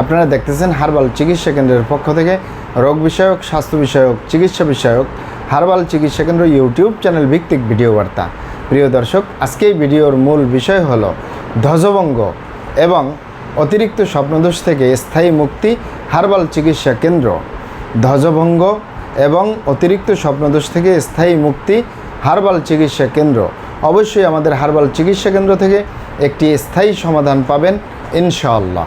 আপনারা দেখতেছেন হারবাল চিকিৎসা কেন্দ্রের পক্ষ থেকে রোগ বিষয়ক, স্বাস্থ্য বিষয়ক, চিকিৎসা বিষয়ক, হারবাল চিকিৎসা কেন্দ্র ইউটিউব চ্যানেল ভিত্তিক ভিডিও বার্তা। প্রিয় দর্শক, আজকে এই ভিডিওর মূল বিষয় হলো ধ্বজভঙ্গ এবং অতিরিক্ত স্বপ্নদোষ থেকে স্থায়ী মুক্তি হার্বাল চিকিৎসা কেন্দ্র। ধ্বজভঙ্গ এবং অতিরিক্ত স্বপ্নদোষ থেকে স্থায়ী মুক্তি হারবাল চিকিৎসা কেন্দ্র। অবশ্যই আমাদের হার্বাল চিকিৎসা কেন্দ্র থেকে একটি স্থায়ী সমাধান পাবেন ইনশাআল্লাহ।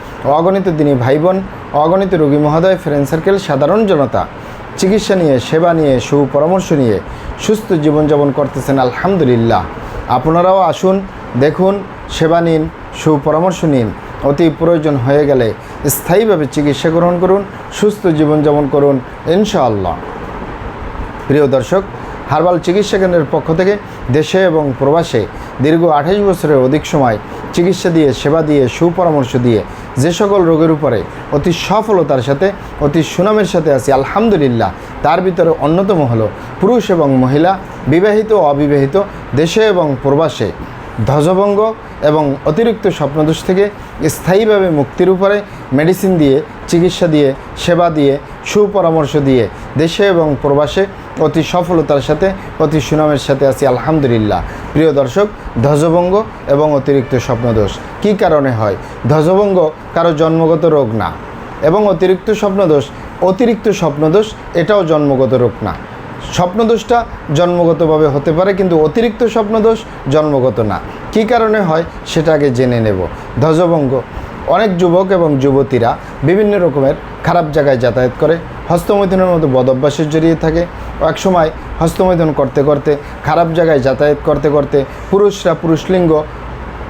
অগণিত দিনী ভাই বোন অগণিত রোগী মহোদয় ফ্রেন্ড সার্কেল সাধারণ জনতা, চিকিৎসা নিয়ে, সেবা নিয়ে, সুপরামর্শ নিয়ে সুস্থ জীবনযাপন করতেছেন, আলহামদুলিল্লাহ। আপনারাও আসুন, দেখুন, সেবা নিন, সুপরামর্শ নিন। অতি প্রয়োজন হয়ে গেলে স্থায়ীভাবে চিকিৎসা গ্রহণ করুন, সুস্থ জীবনযাপন করুন, ইনশাআল্লাহ। প্রিয় দর্শক, হার্বাল চিকিৎসা কেন্দ্রের পক্ষ থেকে দেশে এবং প্রবাসে দীর্ঘ আঠাশ বছরের অধিক সময় চিকিৎসা দিয়ে, সেবা দিয়ে, সুপরামর্শ দিয়ে যে সকল রোগের উপরে অতি সফলতার সাথে, অতি সুনামের সাথে আছি, আলহামদুলিল্লাহ, তার ভিতরে অন্যতম হলো পুরুষ এবং মহিলা, বিবাহিত ও অবিবাহিত, দেশে এবং প্রবাসে। ধ্বজভঙ্গ এবং অতিরিক্ত স্বপ্নদোষ থেকে স্থায়ীভাবে মুক্তির উপরে মেডিসিন দিয়ে, চিকিৎসা দিয়ে, সেবা দিয়ে, সুপরামর্শ দিয়ে দেশে এবং প্রবাসে অতি সফলতার সাথে, অতি সুনামের সাথে আছি, আলহামদুলিল্লাহ। প্রিয় দর্শক, ধ্বজভঙ্গ এবং অতিরিক্ত স্বপ্নদোষ, কী কারণে হয়? ধ্বজভঙ্গ কারও জন্মগত রোগ না এবং অতিরিক্ত স্বপ্নদোষ অতিরিক্ত স্বপ্নদোষ এটাও জন্মগত রোগ না। স্বপ্নদোষটা জন্মগতভাবে হতে পারে, কিন্তু অতিরিক্ত স্বপ্নদোষ জন্মগত না। কী কারণে হয় সেটা আগে জেনে নেব। ধ্বজভঙ্গ, অনেক যুবক এবং যুবতীরা বিভিন্ন রকমের খারাপ জায়গায় যাতায়াত করে, হস্তমৈথুনের মতো বদভ্যাসের জড়িয়ে থাকে এক সময় হস্তমৈথুন করতে করতে, খারাপ জায়গায় যাতায়াত করতে করতে পুরুষরা পুরুষলিঙ্গ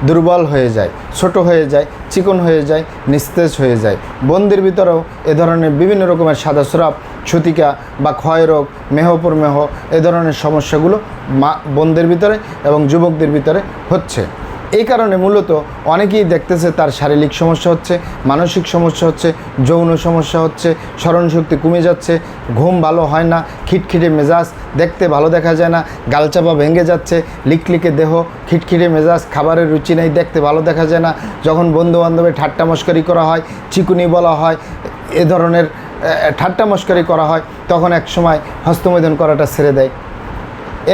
দুর্বল হয়ে যায়, ছোট হয়ে যায়, চিকন হয়ে যায়, নিস্তেজ হয়ে যায়। বন্দির ভিতরেও এ ধরনের বিভিন্ন রকমের সাদা স্রাব ছুতিকা বা ক্ষয় রোগ মেহপুর মেহ এ ধরনের সমস্যাগুলো মা বোনদের ভিতরে এবং যুবকদের ভিতরে হচ্ছে। এই কারণে মূলত অনেকেই দেখতেছে তার শারীরিক সমস্যা হচ্ছে, মানসিক সমস্যা হচ্ছে, যৌন সমস্যা হচ্ছে, স্মরণশক্তি কমে যাচ্ছে, ঘুম ভালো হয় না, খিটখিটে মেজাজ দেখতে ভালো দেখা যায় না, গালচাপা ভেঙে যাচ্ছে, লিকলিকে দেহ, খিটখিটে মেজাজ, খাবারের রুচি নেই, দেখতে ভালো দেখা যায় না, যখন বন্ধু বান্ধবের ঠাট্টা মস্করি করা হয়, চিকুনি বলা হয়, এ ধরনের ঠাট্টা মস্করি করা হয়, তখন এক সময় হস্তমৈদন করাটা ছেড়ে দেয়।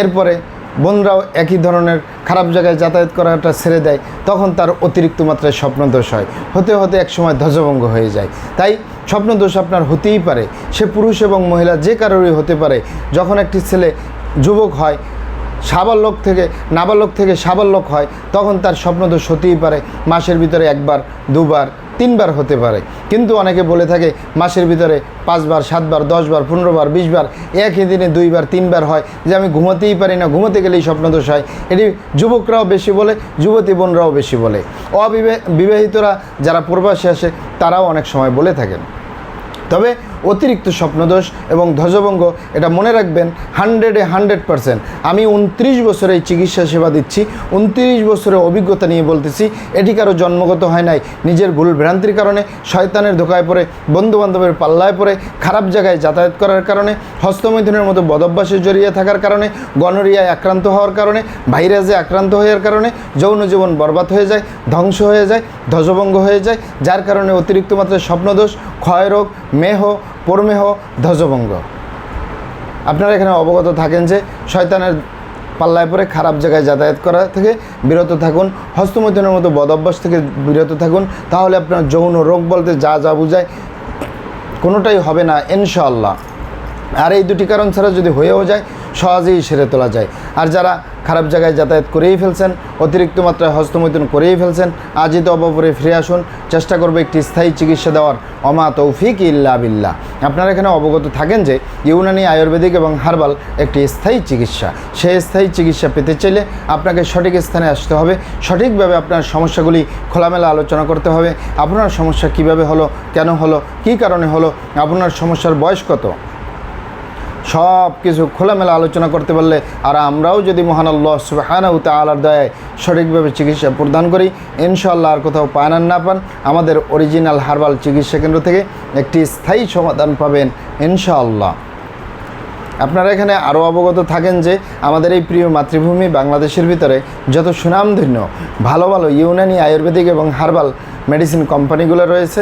এরপরে বোনরাও একই ধরনের খারাপ জায়গায় যাতায়াত করাটা ছেড়ে দেয়, তখন তার অতিরিক্ত মাত্রায় স্বপ্নদোষ হয়। হতে হতে একসময় ধ্বজভঙ্গ হয়ে যায়। তাই স্বপ্নদোষ আপনার হতেই পারে। সে পুরুষ এবং মহিলা যে কারোরই হতে পারে। যখন একটি ছেলে যুবক হয়, সাবালক থেকে, নাবালক থেকে সাবালক হয়, তখন তার স্বপ্নদোষ হতেই পারে। মাসের ভিতরে একবার, দুবার তিনবার হতে পারে। কিন্তু অনেকে বলে থাকে, মাসের ভিতরে পাঁচবার, সাতবার, দশবার, পনেরোবার, বিশবার, একই দিনে দুইবার, তিনবার হয় যে আমি ঘুমাতেই পারি না, ঘুমাতে গেলেই স্বপ্নদোষ হয়। এটি যুবকরাও বেশি বলে, যুবতী বোনরাও বেশি বলে। অবিবাহিতরা যারা প্রবাসে আসে, তারাও অনেক সময় বলে থাকেন। তবে অতিরিক্ত স্বপ্নদোষ এবং ধ্বজভঙ্গ, এটা মনে রাখবেন হান্ড্রেডে হান্ড্রেড পারসেন্ট আমি উনত্রিশ বছরে এই চিকিৎসা সেবা দিচ্ছি, উনত্রিশ বছরের অভিজ্ঞতা নিয়ে বলতেছি, এটি কারও জন্মগত হয় নাই, নিজের ভুল ভ্রান্তির কারণে, শয়তানের ধোকায় পড়ে, বন্ধুবান্ধবের পাল্লায় পড়ে, খারাপ জায়গায় যাতায়াত করার কারণে, হস্তমৈথুনের মতো বদভ্যাসে জড়িয়ে থাকার কারণে, গনরিয়ায় আক্রান্ত হওয়ার কারণে, ভাইরাসে আক্রান্ত হওয়ার কারণে, যৌন জীবন বরবাদ হয়ে যায়, ধ্বংস হয়ে যায়, ধ্বজভঙ্গ হয়ে যায়, যার কারণে অতিরিক্ত মাত্রায় স্বপ্নদোষ, ক্ষয়রোগ, মেহ প্রমেহ ধ্বজভঙ্গ। আপনারা এখানে অবগত থাকেন যে শয়তানের পাল্লায় পরে খারাপ জায়গায় যাতায়াত করা থেকে বিরত থাকুন, হস্তমৈথুনের মতো বদ অভ্যাস থেকে বিরত থাকুন, তাহলে আপনার যৌন রোগ বলতে যা যা বুঝায় কোনোটাই হবে না ইনশাল্লাহ আর এই দুটি কারণ ছাড়া যদি হয়েও যায় সহজেই সেরে তোলা যায়। আর যারা খারাপ জায়গায় যাতায়াত করেই ফেলছেন, অতিরিক্ত মাত্রায় হস্তমৈথুন করেই ফেলছেন, আজই তো অবপরে ফিরে আসুন। চেষ্টা করবে একটি স্থায়ী চিকিৎসা দেওয়ার। অমা তৌফিক ইল্লা বিল্লাহ। আপনারা এখানে অবগত থাকেন যে ইউনানি আয়ুর্বেদিক এবং হার্বাল একটি স্থায়ী চিকিৎসা। সেই স্থায়ী চিকিৎসা পেতে চাইলে আপনাকে সঠিক স্থানে আসতে হবে। সঠিকভাবে আপনার সমস্যাগুলি খোলামেলা আলোচনা করতে হবে। আপনার সমস্যা কীভাবে হলো, কেন হলো, কী কারণে হলো, আপনার সমস্যার বয়স কত? সব কিছু খোলামেলা আলোচনা করতে পারলে আর আমরাও যদি মহান আল্লাহ সুবাহানাউ তালার দয়ায় সঠিকভাবে চিকিৎসা প্রদান করি ইনশাল্লাহ আর কোথাও আর না পান, আমাদের অরিজিনাল হার্বাল চিকিৎসা কেন্দ্র থেকে একটি স্থায়ী সমাধান পাবেন ইনশাআল্লাহ। আপনারা এখানে আরও অবগত থাকেন যে আমাদের এই প্রিয় মাতৃভূমি বাংলাদেশের ভিতরে যত সুনামধন্য, ভালো ভালো ইউনানি আয়ুর্বেদিক এবং হার্বাল মেডিসিন কোম্পানিগুলো রয়েছে